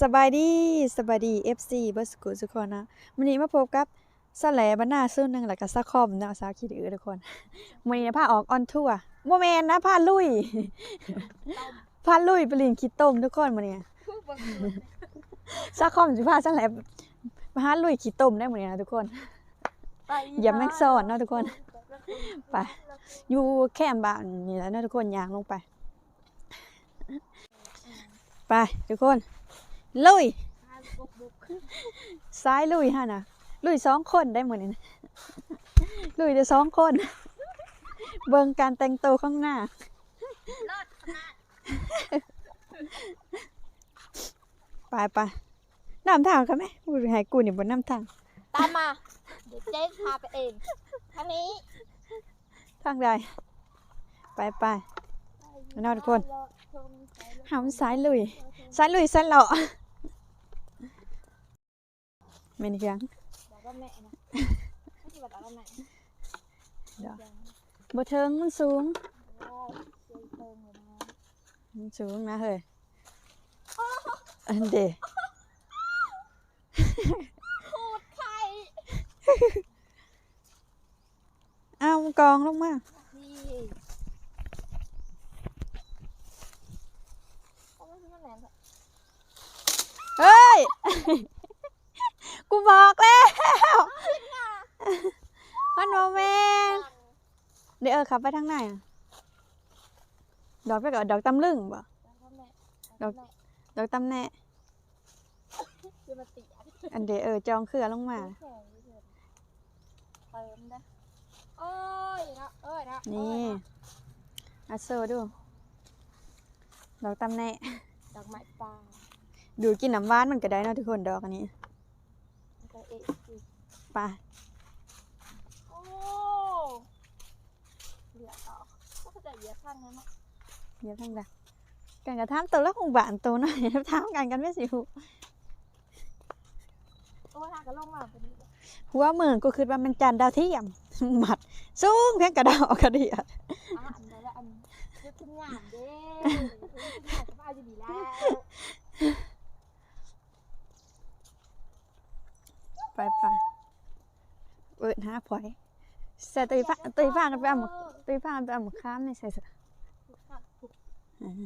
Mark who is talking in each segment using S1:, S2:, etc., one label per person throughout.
S1: สบายดีสบายดี FC เบิร์สกูทุกคนนะวันนี้มาพบกับสแลบรรณาซึ่งหนึ่งแล้วก็สะคอมนะสาวคิดอือทุกคนวันนี้พาออกออนทัวร์โมเมนนะพาลุยพาลุยไปลินคิดต้มทุกคนวันนี้สะคอมจะพาสแลบมาหาลุยคิดต้มได้วันนี้นะทุกคนอย่าแม่งซ่อนเนาะทุกคนไปอยู่แคมป์บ้านนี่แหล้วนะทุกคนยางลงไป ไปทุกคน ลุยซ้ายลุยฮะนะลุยสองคนได้หมดเลยนะลุยได้สองคน เบิ่งการแต่งตัวข้างหน้าไปไปนำทางกันไหมกูให้กูเนี่ยบนนำทาง
S2: ตามมาเดี๋ยวเจ๊พาไปเองทางนี้
S1: ทางใดไปไปเอาทุกคนหามซ้ายลุยซ้ายลุยซ้ายเลาะ ไม่นี่ยัง
S2: บอกว่าแม่นะไม่ใช่บอกว่าแม่
S1: เดี๋ยวบ่เทิงมันสูง
S2: โอ้ยเจ๊เติมเลยนะ
S1: มันสูงนะเฮ้ยอันเด
S2: พูดใคร
S1: เอากองลงมา
S2: นี่เอาไม่ใช่แม่
S1: เฮ้ย กูบอกแล้วมันโมเมนเดี๋ยวเออขับไปทางไหนอะดอกไปก่อนดอกตำลึงบ่ดอกดอกตำแหน่
S2: จะมาตีอัน
S1: อันเดยวเออจองเครือลงมา
S2: แข็งเฉยเติมนะโอ้ยนะเอ้ยนะ
S1: นี่อาโซดู ดอกตำแหน่
S2: ดอกไม้ปลา
S1: ดูกินน้ำหวานมันก็ได้เนาะทุกคนดอกอันนี้
S2: ก็เอ๊ะสิ
S1: ไป
S2: โอ้เหลือต่อก็จะเหยียบข้างนั้นเนาะ
S1: เดี๋ยวทางใดกันกระทำตัวแล้วคงบานตัวหน่อยทำกันกันไม่สิหู
S2: โอ้ยทางก็ลงมาพอดีเลย
S1: หัวมือก็คือว่ามันจานดาวเทียมหมัดสูงเพียงกระดาวกระเดียด
S2: อะอันใดละอันเดี๋ยวขึ้นงานเด้ขึ้นงานจะมาอยู่ดีแล้ว
S1: ไปไป เปิดหาพอยใส่ตีผ้าตีผ้ากันไปเอาหมกตีผ้ากันไปเอาหมกข้ามในใส่สื้ออืม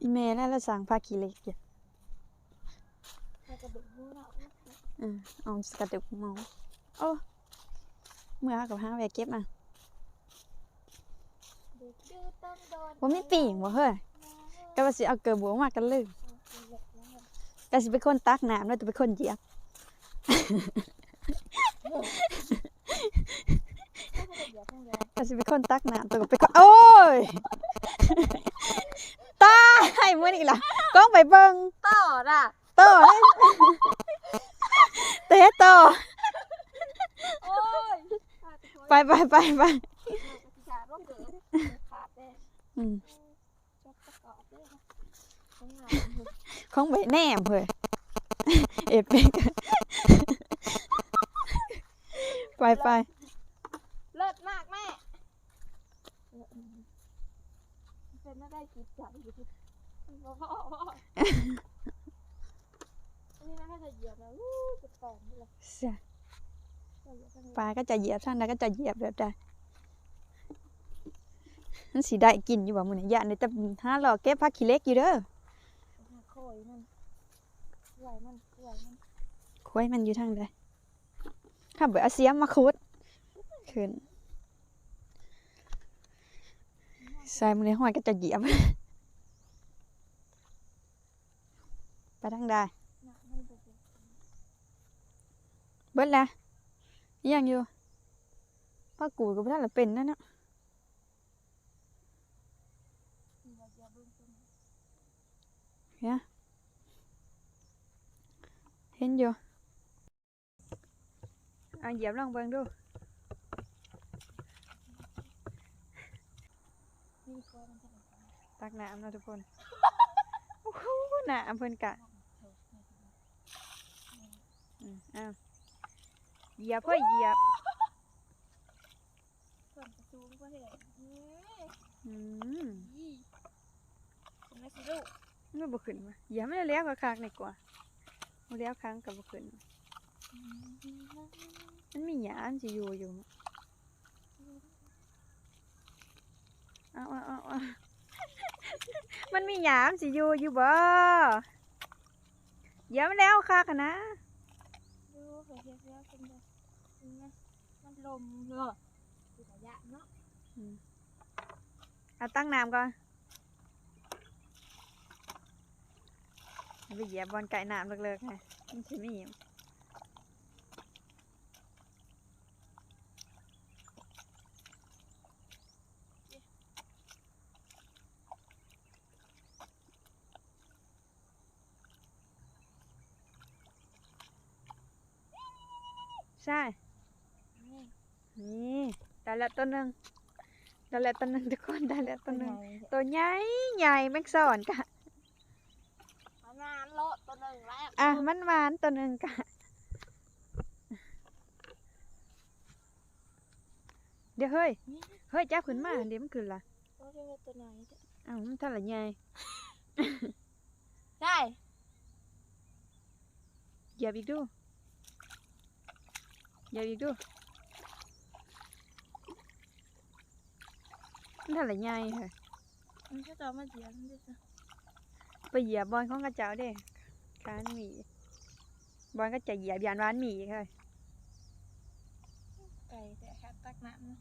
S1: อีเมลแล้วเราสั่งผ้าขี้เล็กอยู่อืมเอากระดุกเมาโอ้เมื่อกับห้าแวะเก็บมาว่าไมีปีงบ่เฮ้ยก็ว่าสิเอาเกลือบัวมากันเลย ก็สิเป็นคนตักน้ำแล้วจะเป็นคนเหยียบก็สิเป็นคนตักน้ำตัวก็เป็นคนโอ้ยตายมื้อนี้ล่ะก้องไปเบิ่ง
S2: ต่อน่ะ
S1: ต่อเลยเตะต่อ
S2: โอ้ย
S1: ไปไปไปไป
S2: ข
S1: อ
S2: ง
S1: ไปแนมเพื่อเอ็ดเป็กไปไป
S2: เลิศมากแม่เป็นไม่ได้คิดจับอยู่ที่พ่อพ่อพ่อนี่นะถ้าจะเหยียบแล้วอู้จะแตกเลย
S1: เสีย
S2: จะเหยียบทางนี้
S1: ปลาก็จะเหยียบทางใดก็จะเหยียบแบบใดมันสีได้กินอยู่บ่มื้อนี้ย่านได้แต่หาหลอกเก็บผักขี้เหล็กอยู่เด้อ
S2: โคยมันไหวยมันไหวยมัน
S1: ควยมันอยู่ทางใดข้าเบิดเอาเสียมมาขุดขึ้นใส่มื้อนี้ห้อยก็จะเหยียบ ไปทางใด
S2: นักมันจะเจ็บ
S1: เบิดละยังอยู่พ่อกูก็บ่ทันละเป็นนั่นเนาะ
S2: เหยียบเหยียบเบื้องต้น
S1: เห็นอยู่เอาเหยียบลองเบิ่งดู
S2: นี่ก็มันจะเป็น
S1: ตักน้ำเนาะทุกคนโอ้โหน้ำเพิ่นกะอืมอ้าวเหยียบเพื่อเหยียบ
S2: ส่วนประตูก็เห็นนี่
S1: อืม
S2: ยี่สิลูก
S1: มันบ่ขึ้นวะอย่าไม่ได้เลี้ยวกับคากในกว่าบ่ เลี้ยวค้างกับบ่ขึ้นมันมีหยาอันสิอยู่อยู่เอาเอาเอามันมีหยามสิอยู่อยู่บ่อย่ามแล้วคากอะนะ
S2: ดูเฮียเฮียเป็นแบบนี้นะมันลมเนาะคือระยะเนาะ
S1: เอาตั้งน้ำก่อน ไปเหยียบบอลไก่น้ำเลิกๆไงมันสิมีหยังใช่
S2: นี่
S1: นี่ได้แล้วตัวหนึ่งได้แล้วตัวหนึ่งทุกคนได้แล้วตัวหนึ่ง
S2: ไง
S1: ตัวใหญ่ใหญ่แม็กซอนกะ
S2: มานานโลดตัวหนึ่งแล้ว
S1: อะ มันหวานตัวหนึ่งกะเดี๋ยวเฮ้ย เฮ้ยจับขึ้นมา เดี๋ยวมันขึ้นละ
S2: ตัวเรียกว่าตัวไหนเนี่ย
S1: อ้าวมันเท่าไหร่ใหญ่
S2: ได้
S1: เหยียบอีกดูเหยียบอีกดูมันเท่าไหร่ใหญ่ค่ะ
S2: มันก็จะเอามาเสียมันจะ
S1: ไปเหยียบบอลของกระเจ้าเด้ค้านหมี บอลก็จะเหยียบยานร้านหมีค่ะ
S2: ไก่แต่แค่ตักน้ำนะ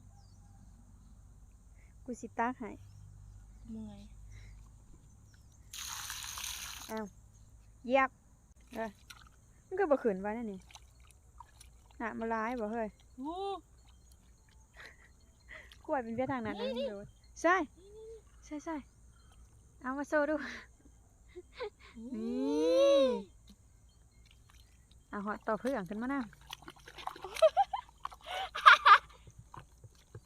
S1: กูสิตากให้
S2: เมื่อย
S1: เหยียบเออมันก็บ่ขึ้นไว้นั่นนี่น่ะมาร้ายบ่เฮ้ย
S2: อู้
S1: กล้วยเป็นเวียดทางนั้นนะมันโดดใช่ใช่ใช่เอามาโซ่ดูนี่ เอาหอต่อเพื่อนขึ้นมาหน้า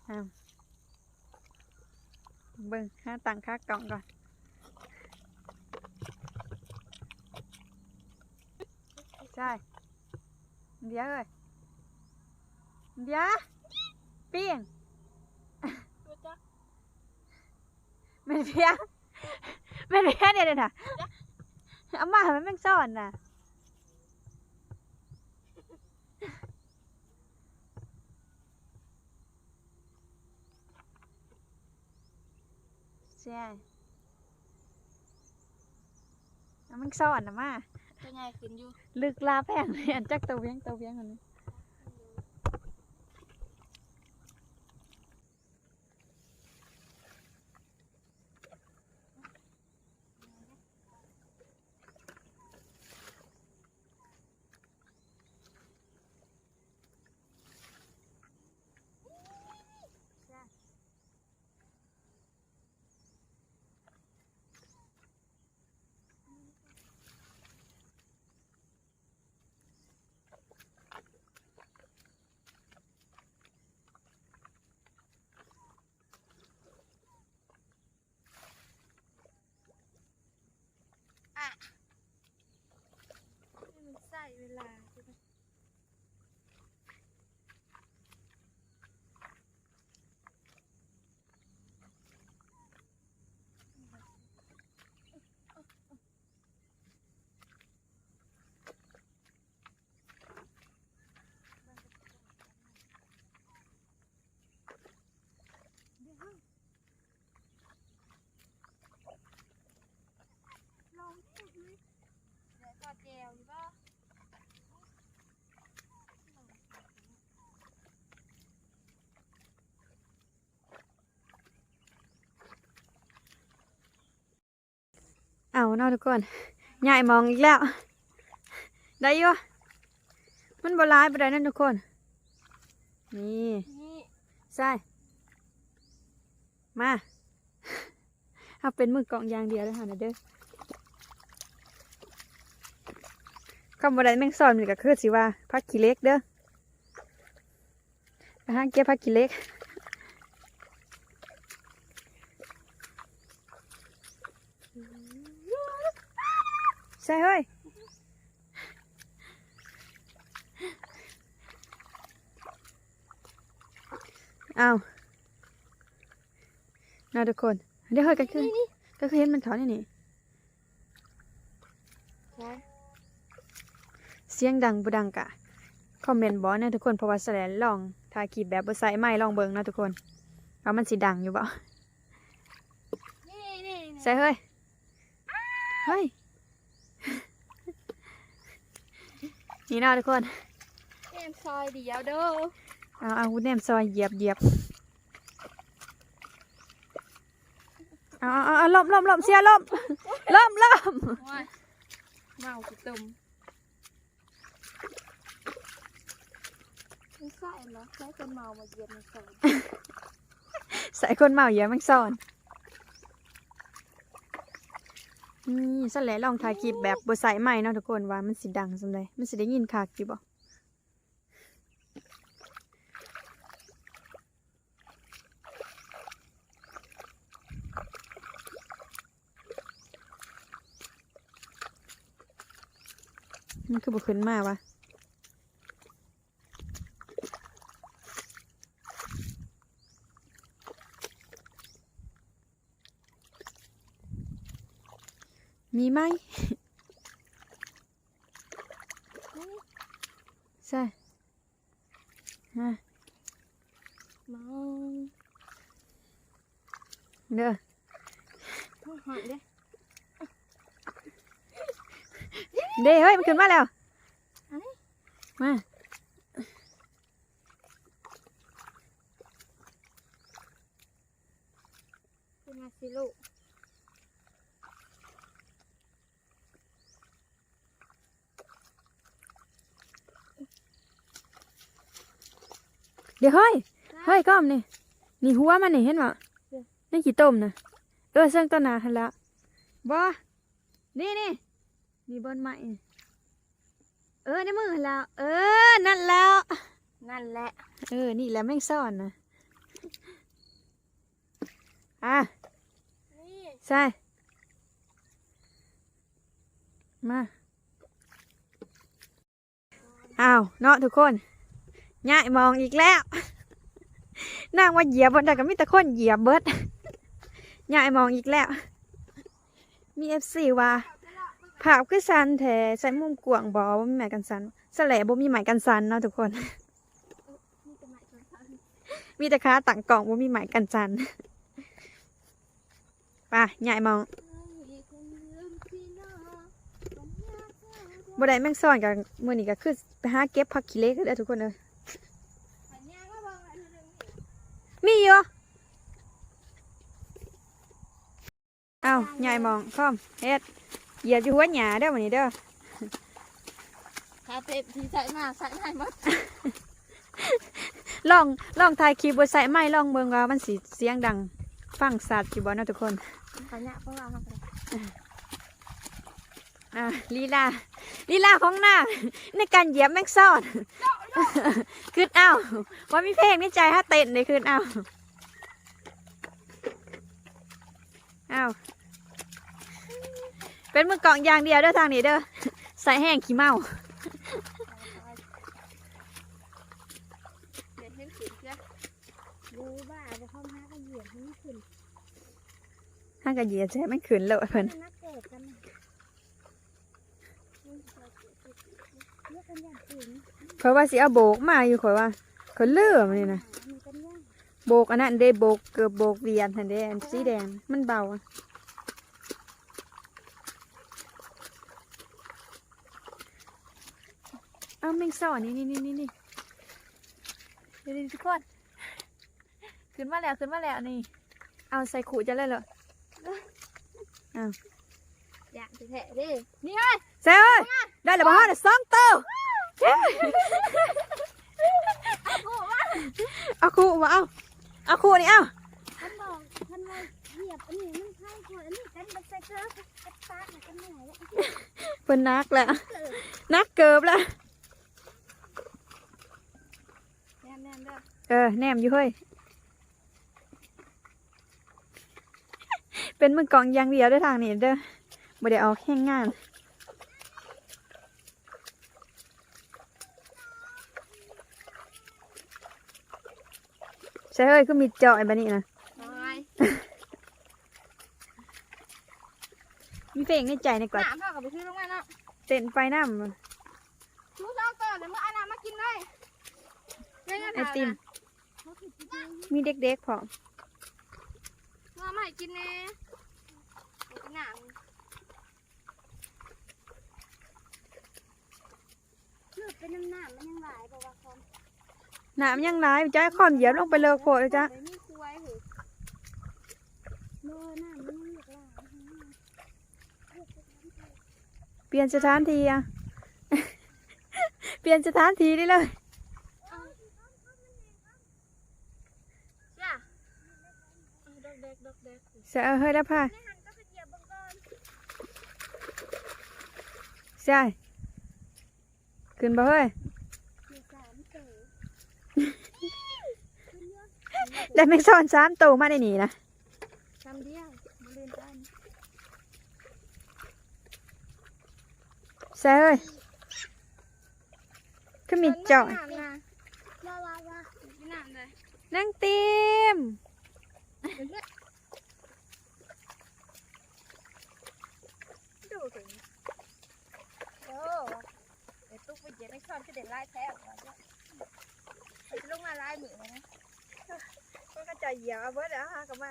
S1: เอาเบิ่งหาตังค่ากล่องก่อนใช่เดี๋ยวเลยเดี๋ยวเปี้ยง
S2: ตัวจัก
S1: ไม่เพียงไม่เพียงเนี่ยเลยนะเอามามันแม่งซ่อนน่ะ ใช่เอามันซ่อนน่ะมา
S2: ตัวใหญ่ขึ้นอยู่
S1: ลึกลาแพงเลยอันจักตัวเวียงตัวเวียงคนนี้
S2: ให้มันใส่เวลาใช่ไหม ลองเดี๋ยวก็แจวอยู่ป่ะ
S1: เอาเนาะทุกคนใหญ่มองอีกแล้ว ได้อยู่มันบร้ายไปได้นั่นทุกคนนี่
S2: นี่
S1: ใช่มาเอาเป็นมือกองยางเดียวเลยค่ะนะเด้อคำว่าใดแม่งสอนมันก็คือสิว่าพักขี้เล็กเด้อไปหาเก็บพักขี้เล็ก ช่เฮ้ยเอาเนาะทุกคนเดี๋ยวเฮ้ยก็คือก็คือเห็นมันเขานี่นี่
S2: ใช่
S1: เสียงดังบ่ดังกะ คอมเมนต์บอกนะทุกคนเพราะว่าแสลนลองถ่ายคลิปแบบบ่ใส่ไม้ลองเบิ่งนะทุกคนว่ามันสิดังอยู่บ่
S2: นี่นี่
S1: ใส่เฮ้ย เฮ้ย นี่เนาะทุกคน
S2: แม่ซอยเดียวเด้อ
S1: เอาเอาคุณแนมซอยเหยียบเหยียบเอาเอาเอาเอาล่มล่มล่มเสียล่มล่มล่ม
S2: ว้ายเมาจิตุ่มไม่ใช่เหรอใช่คนเมามาเย็นมาใส่
S1: ใส่คนเมาเหยียบแมันซ่อน นี่สแลนลองถ่ายคลิปแบบบ่ใส่ไม้เนาะทุกคนว่ามันสิดังสำใดมันสิได้ยินคักอยู่บ่มันคือบุขึ้นมาวะ มีไหมใช่ฮะ
S2: เมา
S1: เด้อ
S2: หอยเด้
S1: เด้เฮ้ยมันขึ้นมาแล้วมา
S2: ขึ้นมาสิลูก
S1: เดี๋ยวเฮ้ยเฮ้ยก้อมนี่นี่หัวมันนี่เห็นบ่นี่ขี้ต้มนะเออเสื่องต้นหนาหันละบ่นี่นี่นี่บนไม้นี่เออในมือหันแล้ว เออ นั่นแล้ว
S2: นั่นแหละ
S1: เออ นี่แหละแม่งซ่อนนะอะ
S2: นี่
S1: ใช่มา อ้าว เนาะทุกคน ย่ายมองอีกแล้วนางว่าเหยียบบนแต่ก็มีแต่คนเหยียบเบิดย่ายมองอีกแล้ว มีเอฟซีว่าภาพคือสันแทใส่มุมกวางบอว่ามีหมายกันสันสแลบ่มีหมายกันสันเนาะทุกคน
S2: มี
S1: แต่ค้าต่างกล่องว่ามีหมายกันจันป่ะใหญ่มอง
S2: อีกคนลืมองสัญญาเจ้าเด้อ
S1: บ่ได้แม่งซ่อนกับมื้อนี้ก็คือไปหาเก็บผักขี้เล็กเด้อทุกคนเด้อ
S2: สัญญาว่าบอกอะไรเรื่องนี้
S1: มีอยู่เอ้าใหญ่มองพร้อมเฮ็ดเหยียบอยู่หัวหญ้าเด้อมื้อนี้เด้อ
S2: ถ้าเต็มที่ใส่มาใส่ไหนหมด
S1: ลองลองถ่ายคลิปบ่ใส่ไม้ลองเบิ่งว่ามันสิเสียงดัง ฟังสัตว์อยู่บ่เนาะทุกคน
S2: สัญญาเพราะว่ามันเป็น
S1: อะลีลาลีลาของนางในการเหยียบแม่งซ่อนคืนเอาว่ามีเพลงในใจถ้าเต้นในคืนเอาเอาเป็นมือกล่องอย่างเดียวเด้อทางนี้เด้อใส่แห้งขี้เมา
S2: เดี๋ยวเห็นขึ้นจ้ะดูบ้าจะเข้ามาก็เหยียบให้มันขึ้น
S1: ห้างกะเหยียบใช่ไม่ขืนเลยเพิ่น
S2: นักเตะกันเลือกกันอย่างอื่น
S1: เพราะว่าสิเอาโบกมาอยู่ข่อยว่าข่อยเลื่อมันนี่นะ
S2: มีกันย่าง
S1: โบกอันนั้นเด้โบกเกือบโบกเวียนทันเด้อันสีแดงมันเบาอะเอาแมงซ่อนนี่นี่นี่นี่นี่เดี๋ยวๆทุกคนขึ้นมาแล้วขึ้นมาแล้วนี่ เอาใส่ขู่จะเลยเหรอ
S2: อย่างแท้ๆเด้นี่ไง
S1: ใส่เอ้ยได้แล้วบ่ฮะเดี๋ยวสองตัว เอาขู่มาเอาเอาขู่นี่เอา
S2: ท่านบอกท่านว่าเหยียบอันนี้มันใช่อันนี้กันบัใส่เกลือกับปากกันหนแล้ว
S1: เพิ่นนักแล้วนักเกือบแล้ว
S2: แน่นแน่นเด้อ
S1: เออแนมอยู่เฮ้ยเป็นมือกองอยางเดียวเด้วยทางนี้เด้อบ่ได้เอาแข่งงาน ช่เฮ้ยก็มีเจาะไอ้บันนี้นะ
S2: น้อย
S1: มีเพลงในใจในกว่า
S2: หนามเท่ากับไปซื้อลงมาเนาะ
S1: เต้นไปน้ำ
S2: หมูสองตัวเดี๋ยวมื่ออานามากินเลยเงี้ย
S1: ไอติม มีเด็กๆพร้อม
S2: มาใหม่กินแน่กินหนังเลือดเป็นน้ำหนักมันยังหลายบอกว่า คอม
S1: น้ำยังร้ายจ้าคอมเหยียบลงไปเลยโคตรเลยจ้า
S2: ไม่มีคุยเหรอเมื่อหน้ามันยังหลาย
S1: เปลี่ยนสถานที่อะเปลี่ยนสถานที่ได้เลย
S2: จ้ะดอกเด็กดอกเด็ก
S1: เสียเฮ้ยแล้วพ่า
S2: ในหันก็ไปเหยียบบังกอน
S1: ใช่ขึ้นบ่เฮ้ย
S2: มีสามเต๋อ
S1: ได้แม็กซอนสามตัวมาในนี่นะ
S2: จำเดียวมาเรียนกัน
S1: ใช่เฮ้ยก็มีเจาะ
S2: ว้าว้าว้าไม่นานเลย
S1: นั่งเต็ม
S2: ดูถึงโอ้เดี๋ยวตุ๊กไปเยียบไม่ชอบที่เด็ดไล่แท้ก่อนจะลงมาไล่หมือนะ
S1: ก็กระจายเหยียบเอาเบิดแล้วฮะกลับมา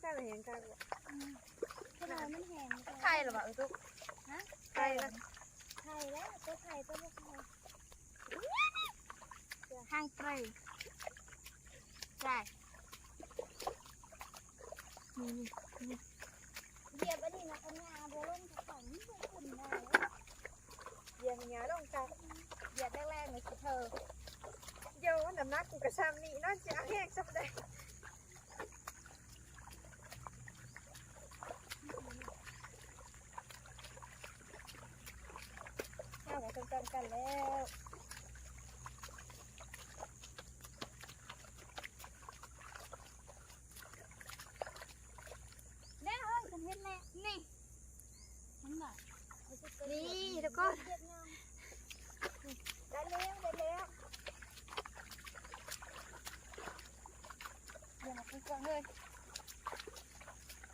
S1: ใช่เลยเห็นกัน
S2: ไข่หรอวะเออตุ๊กฮะ
S1: ใช่ละ
S2: ไข่แล้วตัวไข่ตัวลูกไข่ห้างเตยใช่นี่นี่เหยียบอันนี้นะปัญญาโบล่มกับของนี่เป็นคนได้
S1: เหยียบเหยียบลงกัน
S2: เหยียบแรกๆเลยสิเธอ
S1: เดี๋ยวน้ำหนักกูกระชันี่น่าจะแห้งสักได้
S2: ข้าวกับกันกันแล้วแน่เฮ้ยฉันเห็นแน่นี่ฉันแบบนี่แล้วก็ได้แล้วได้แล้ว เดี๋ยวมาคุยกันเลย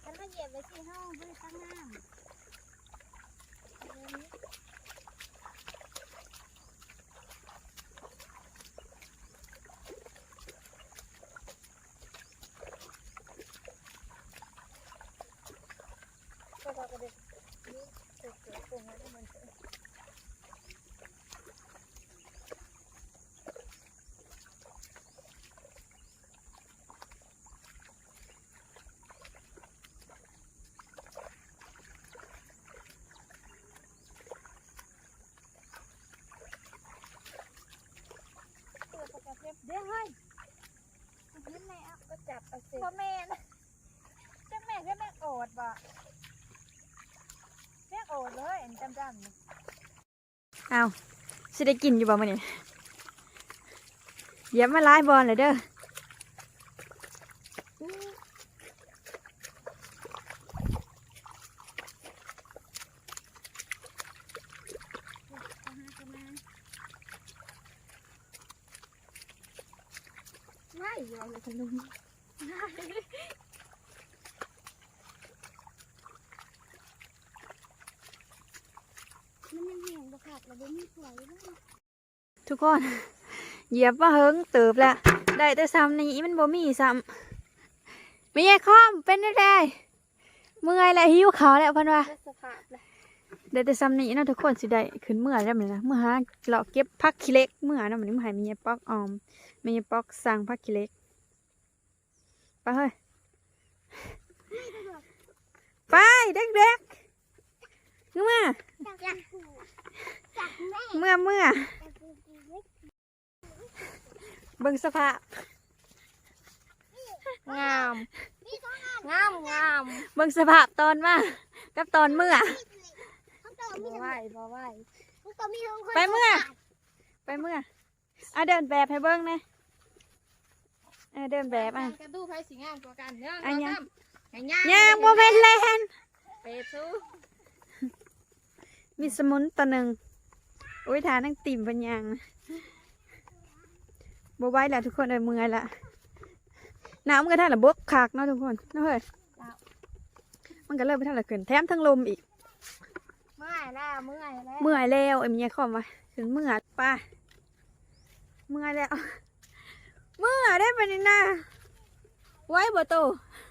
S2: ฉันมาเหยียบไว้ที่ห้องเพื่อตั้งน้ำ ก็เราก็เด็กนี่เกิดเกิดตรงนั้นมันเกิดตัวประกับเดี๋ยวเฮ้ยเห็นไหมอะก็จับเอาเสร็จ พ่อแม่นะจังแม่ก็แม่โอดบ่เรียกโอดเลยอันจำจำนี่
S1: เอาสิได้กินอยู่บ่มื้อนี้เหยียบมาหลายบอลเลยเด้อ
S2: ง่ายอยู่เลยคุณลุงมันยังแห้งบ่ขาดแล้วบ่มีสวยเลย
S1: ทุกคนเหยียบมาเฮิงเติบแล้วได้แต่ซ้ำนี้มันบ่มีซ้ำไม่ใช่คอมเป็นได้ไดเมื่อยแล้วหิวขาวแล้วเพันว่า
S2: สภาพเลย
S1: ได้แต่ซ้ำนี้เนาะทุกคนสิได้ขึ้นเมื่อแล้วมื้อนี้นะเมื่อหาเลาะเก็บผักขี้เหล็กเมื่อนะมื้อนี้มาให้มีปอกออมมีปอกสั่งผักขี้เหล็กไปเฮ้ยไปเด็กๆเมื่อ
S2: จากจากแม่
S1: เมื่อเมื่อ
S2: จากกูกูเล็ก
S1: เบิ่งสภาพ
S2: งาม งามงาม
S1: เบิ่งสภาพตอนมากับตอนเมื่อ
S2: บ่ไหวบ่ไหว
S1: ไปเมื่อ ไปเมื่ออะเดินแบบให้เบิ่งนะเออเดินแบบอะ
S2: กระดูกไผสิงามกว่ากันเนาะ
S1: อันยัง
S2: ย่าง
S1: ย่างโมเมนแลนด์
S2: เปซู
S1: มีสมุนตัวหนึ่งอุ้ยทานั่งติ่มเป็นยาง บไหว้แล้วทุกคนเอ้ยเมื่อยละน้ำกระทะละบกขากเนาะทุกคนเนาะเฮ้ยมันก็เริ่มไปทางละขึ้นแถมทั้งลมอีก
S2: เมื่อยแล้วเมื่อยแล้ว
S1: เมื่อยแล้วไอ้เมียขอมาถึงเมื่อยไป้าเมื่อยแล้ว เมื่อยได้ปะนี่นะไว้บ่โต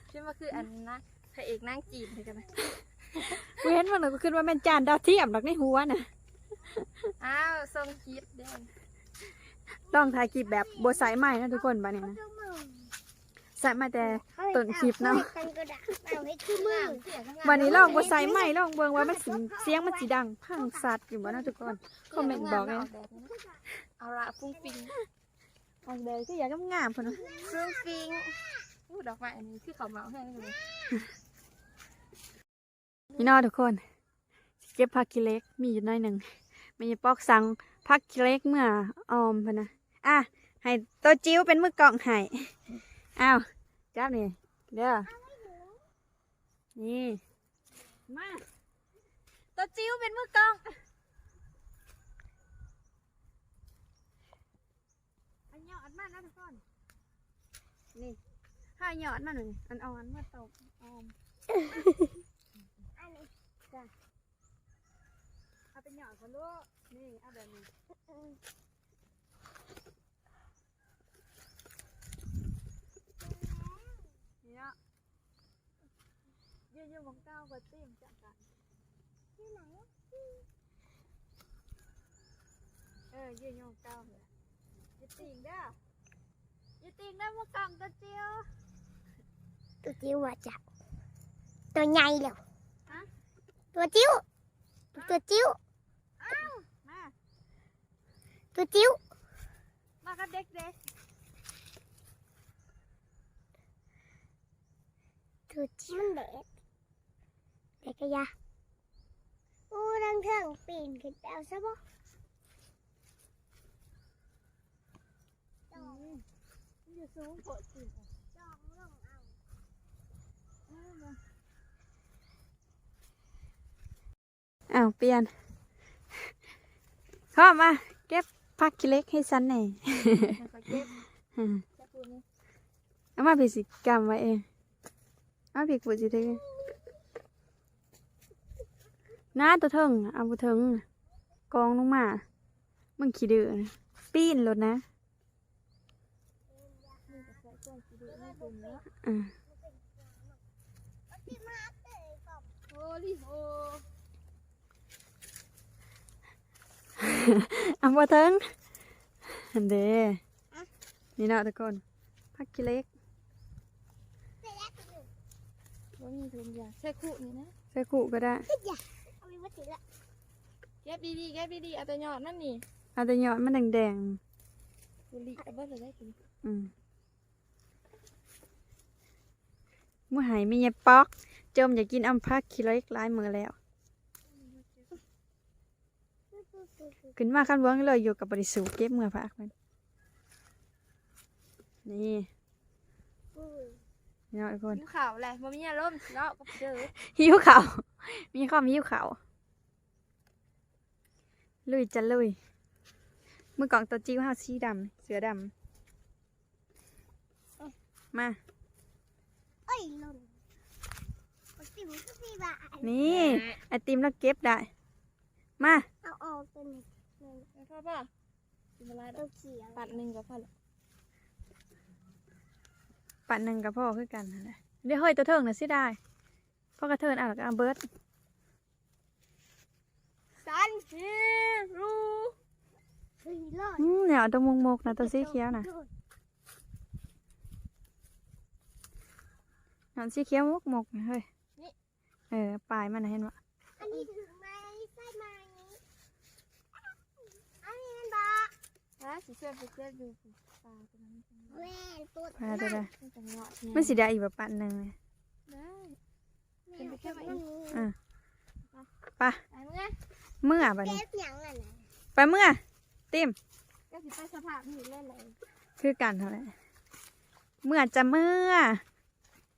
S2: ใช่ไหมคืออันนะพระเอกนั่งจีบเลยกันนะ
S1: กูเห็นมันก็ขึ้นว่าแม่นจานดาวเทียมดอกในหัวน่ะ
S2: อ้าวทรงคิดเด้ ง
S1: ลองถ่ายคลิปแบบบสายใหม่นะทุกคนบ้านี้นะสายมาแต่ต้นคลิปเนาะ
S3: กันกระดาษเอาให้คือมือ
S1: วันนี้ลองบสายใหม่ลองเบิ่งว่ามันสิเสียงมันสิดัง พังสัตว์อยู่บ่นะทุกคนคอมเมนต์บอกเลย
S2: เอาละฟุ้งฟิง
S1: ออกเลยก็อยากงามๆพุ่นเนาะ
S2: ฟุ้งฟิงอู้ดอกไม้อันนี้คือเขาเมาให้เลย
S1: พี่น้องทุกคนสิเก็บผักกิเล็กมีอยู่หน้อยหนึ่งมีปอกสั่งผักกิเล็กเมื่อออมพุ่นนะ อะให้ตัวจิ้วเป็นมือกล่องให้อ้าวจับนี่เด้อนี่มาตัวจิ้วเป็นมือกล่องอันยอดมากนะทุกคนนี่ห้ายอดนั่นหนึ่งอันอ่อนมาตกออมเอาเป็นหยอดคนลูกนี่เอาแบบนี้นี่เนาะ ยืนอยู่บนเก้ากว่าติ้มจังกันที่ไหนเออยืนอยู่บนเก้าเลยยืนติงเด้อยืนติง เจียว
S3: ตัวจิ้วว่าจับตัวใหญ่แล้ว
S1: ฮะ
S3: ตัวจิ้วตัวจิ้ว
S1: มา
S3: ตัวจิ้ว
S1: มากับเด็กเด็ก
S3: ตัวจิ้วมันเด็กเด็กกะยาอู้ดังเถิงปีนขึ้นไปเอาซะบ่
S1: อยู่สูงโผล่สิ
S3: จองลงเอา
S1: อ้าวเปลี่ยนเข้ามาเก็บผักกิเล็กให้ฉันหน่อย
S2: คอยเก็บ
S1: อืม
S2: จะพูดนี่
S1: เอามาพิสิกรรมไว้เองเอาผิดปุจิเทน้าตัวเทิงน่ะเอาตัวเทิงน่ะกองลงมา มึงขี้ดื้อนะปีนรถนะ
S2: นี่ก็ใส่เครื่องสีดูนี่เป็นเนาะ
S1: อ่า
S2: โอ้ลิโอ
S1: เอาตัวเทิงอันเดนี่เนาะทุกคนผักกิเล็ก
S2: ว่ามีทุนยาใส่คู่นี่นะ
S1: ใส่ขู่ก็ได้
S3: เอา ไปวัดสิละ
S2: เก็บดีๆเก็บดีๆเอาแต่ยอดนั่นนี่
S1: เอาแต่ยอดมันแดง
S2: บุหรี่เอาเบิดเลยได้กิน
S1: ๆอืมเมื่อหายมีเยป๊อก จมอยากกินอัมพักกิเล็กหลายมือแล้ว ขึ้นมาขั้นเบื้องเลยอยู่กับบริสุทธิ์เก็บเมื่อพักมัน นี่เนาะทุกคน
S2: กินข่าวแหละบ่มีอารมณ์เนาะก็เจอ
S1: หิวเขาว มีความหิวเขาว ลุยจะลุยมือกล่องตัวจิ้วห้าสีดำเสือดำมา
S3: เอ้ยหล่นเอาจิ้วก็สี่บาท
S1: นี่ไอติมแล้วเก็บได้ มา
S3: เอาออกตัวนี้
S2: แล้วพ่อป่ะกินอะไร
S3: ตัวเขียว
S2: ปัดหนึ่งกับพ่อละ
S1: ปันหนึ่งกับพ่อคือกันนั่นแหละเดี๋ยวเฮ้ยตัวเทิงน่ะสิได้พ่อกระเทินอะแล้วก็เอาเบิร์ด
S2: สันฮิรู
S3: เฮ้ยรอด
S1: อืมเนี่ยเอาตัวมุกมกๆนะตัวสีเขียวนะนอนสีเขียวมุกมกๆนะเฮ้ยเออปลายมันนะเห็นปะ
S3: อันนี้ถึงไม้ใส่ไม้อันนี้มันบา
S2: ฮะสีเสื้อไปเสื้อดูปลาตัวนั้น
S3: แม่ตัว
S1: ปลาตัวใด
S2: มันจังหวะ
S1: มันสีได้อีกแบบปันหนึ่งเลย
S2: ได้
S3: แม่ตัวนี้
S1: อะ
S2: ไปเมื่อ
S1: เมื่อบัด
S3: เก็
S1: นี้
S3: บหยังอะนะ
S1: ไปเมื่อ ติม
S2: ก็สิไปสภาพนี่เล่นเลย
S1: คือกันเท่าไหร่เมื่อจะเมื่อ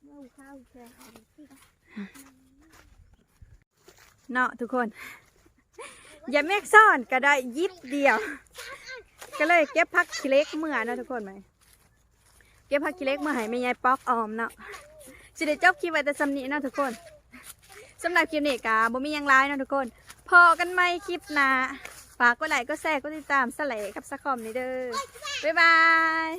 S2: เมื่อข้าวแช่เอาที่
S1: เนาะทุกคน อย่าแมกซ่อนก็ได้ยิบเดียว ก็เลยเก็บพักขี้เล็กเมื่อเนาะทุกคนไหมเก็บพักขี้เล็กเมื่อให้แม่ยายป๊อกออมเนาะสิได้จบคลิปไว้แต่สำนี้เนาะทุกคนสำหรับคลิปนี้กาบ่มีหยังร้ายเนาะทุกคน พอกันไหมคลิปหนะฝากกดไลค์กดแชร์กดติดตามสะแหลกับสะคอมนี่เด้อบ๊ายบาย